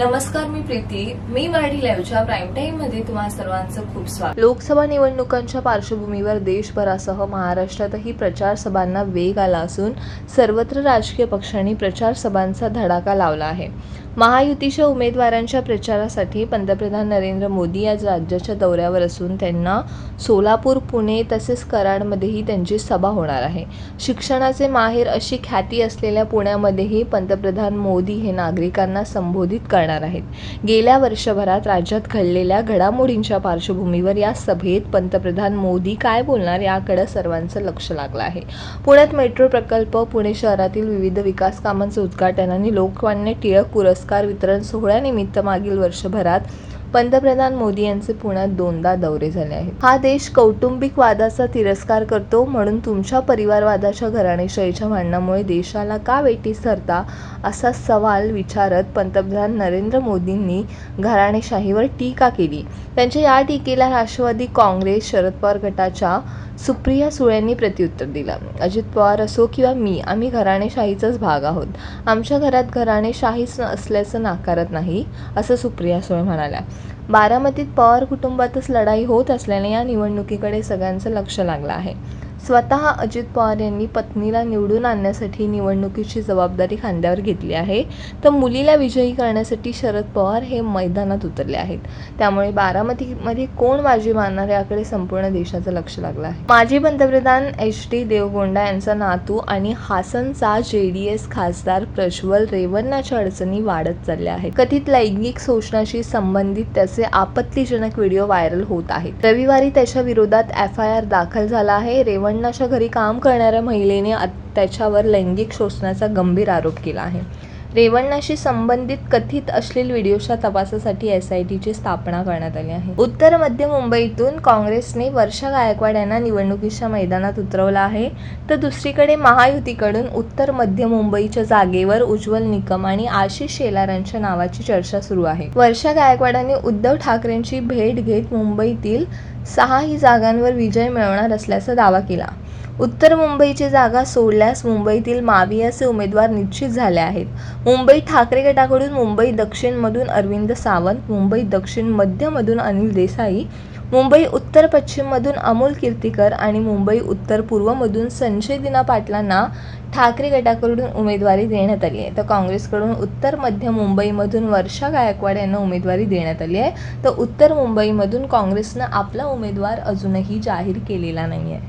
नमस्कार मी प्रीती. मी मराठी लाईव्हच्या प्राईम टाईममध्ये तुम्हा सर्वांचं खूप स्वागत. लोकसभा निवडणुकांच्या पार्श्वभूमीवर देशभरासह महाराष्ट्रातही प्रचार सभांना वेग आला असून सर्वत्र राजकीय पक्षांनी प्रचार सभांचा धडाका लावला आहे. महायुतीच्या उमेदवारांच्या प्रचारासाठी पंतप्रधान नरेंद्र मोदी आज राज्याच्या दौऱ्यावर असून त्यांना सोलापूर पुणे तसेच कराडमध्येही त्यांची सभा होणार आहे. शिक्षणाचे माहेर अशी ख्याती असलेल्या पुण्यामध्येही पंतप्रधान मोदी हे नागरिकांना संबोधित करणार आहेत. गेल्या वर्षभरात राज्यात घडलेल्या घडामोडींच्या पार्श्वभूमीवर या सभेत पंतप्रधान मोदी काय बोलणार याकडे सर्वांचं लक्ष लागलं आहे. पुण्यात मेट्रो प्रकल्प पुणे शहरातील विविध विकास कामांचं उद्घाटन आणि लोकमान्य टिळक पुरस्कार वितरण सोहळ्यानिमित्त मागील वर्षभरात पंतप्रधान मोदी यांचे पुण्यात दोनदा दौरे झाले आहेत. हा देश कौटुंबिक वादाचा तिरस्कार करतो म्हणून तुमच्या परिवारवादाच्या घराणेशाहीच्या भांडणामुळे देशाला का वेटीस धरता असा सवाल विचारत पंतप्रधान नरेंद्र मोदींनी घराणेशाहीवर टीका केली. त्यांच्या या टीकेला राष्ट्रवादी काँग्रेस शरद पवार गटाच्या सुप्रिया सुळेंनी प्रत्युत्तर दिलं. अजित पवार असो किंवा मी आम्ही घराणेशाहीचाच भाग आहोत. आमच्या घरात घराणेशाहीच असल्याचं नाकारत नाही असं सुप्रिया सुळे म्हणाल्या. बारामतीत पवार कुटुंबातच लढाई होत असल्याने या निवडणुकीकडे सगळ्यांचं लक्ष लागलं आहे. स्वतः अजित पवार यांनी पत्नीला निवडून आणण्यासाठी निवडणुकीची जबाबदारी खांद्यावर घेतली आहे. तर मुलीला विजयी करण्यासाठी शरद पवार हे मैदानात उतरले आहेत. त्यामुळे बारामतीमध्ये कोण बाजी मारणार याकडे संपूर्ण देशाचं लक्ष लागलं आहे. माजी पंतप्रधान एच डी देवगोंडा यांचा नातू आणि हासनचा जे डी एस खासदार प्रज्वल रेवन्नाच्या अडचणी वाढत चालल्या आहेत. कथित लैंगिक शोषणाशी संबंधित त्याचे आपत्तीजनक व्हिडिओ व्हायरल होत आहेत. रविवारी त्याच्या विरोधात एफ आय आर दाखल झाला आहे. रेवण्णाच्या घरी काम करणाऱ्या महिलेने आ त्याच्यावर लैंगिक शोषणाचा गंभीर आरोप केला आहे. रेवण्णाशी संबंधित कथित अश्लील व्हिडिओच्या तपासासाठी एस आय टीची स्थापना करण्यात आली आहे. उत्तर मध्य मुंबईतून काँग्रेसने वर्षा गायकवाड यांना निवडणुकीच्या मैदानात उतरवलं आहे. तर दुसरीकडे महायुतीकडून उत्तर मध्य मुंबईच्या जागेवर उज्ज्वल निकम आणि आशिष शेलारांच्या नावाची चर्चा सुरू आहे. वर्षा गायकवाडांनी उद्धव ठाकरेंची भेट घेत मुंबईतील सहाही जागांवर विजय मिळवणार असल्याचा दावा केला. उत्तर मुंबईची जागा सोडल्यास मुंबईतील मावियाचे उमेदवार निश्चित झाले आहेत. मुंबई ठाकरे गटाकडून मुंबई दक्षिणमधून अरविंद सावंत मुंबई दक्षिण मध्यमधून अनिल देसाई मुंबई उत्तर पश्चिममधून अमोल कीर्तीकर आणि मुंबई उत्तर पूर्वमधून संजय दिना पाटलांना ठाकरे गटाकडून उमेदवारी देण्यात आली आहे. तर काँग्रेसकडून उत्तर मध्य मुंबईमधून वर्षा गायकवाड यांना उमेदवारी देण्यात आली आहे. तर उत्तर मुंबईमधून काँग्रेसनं आपला उमेदवार अजूनही जाहीर केलेला नाही आहे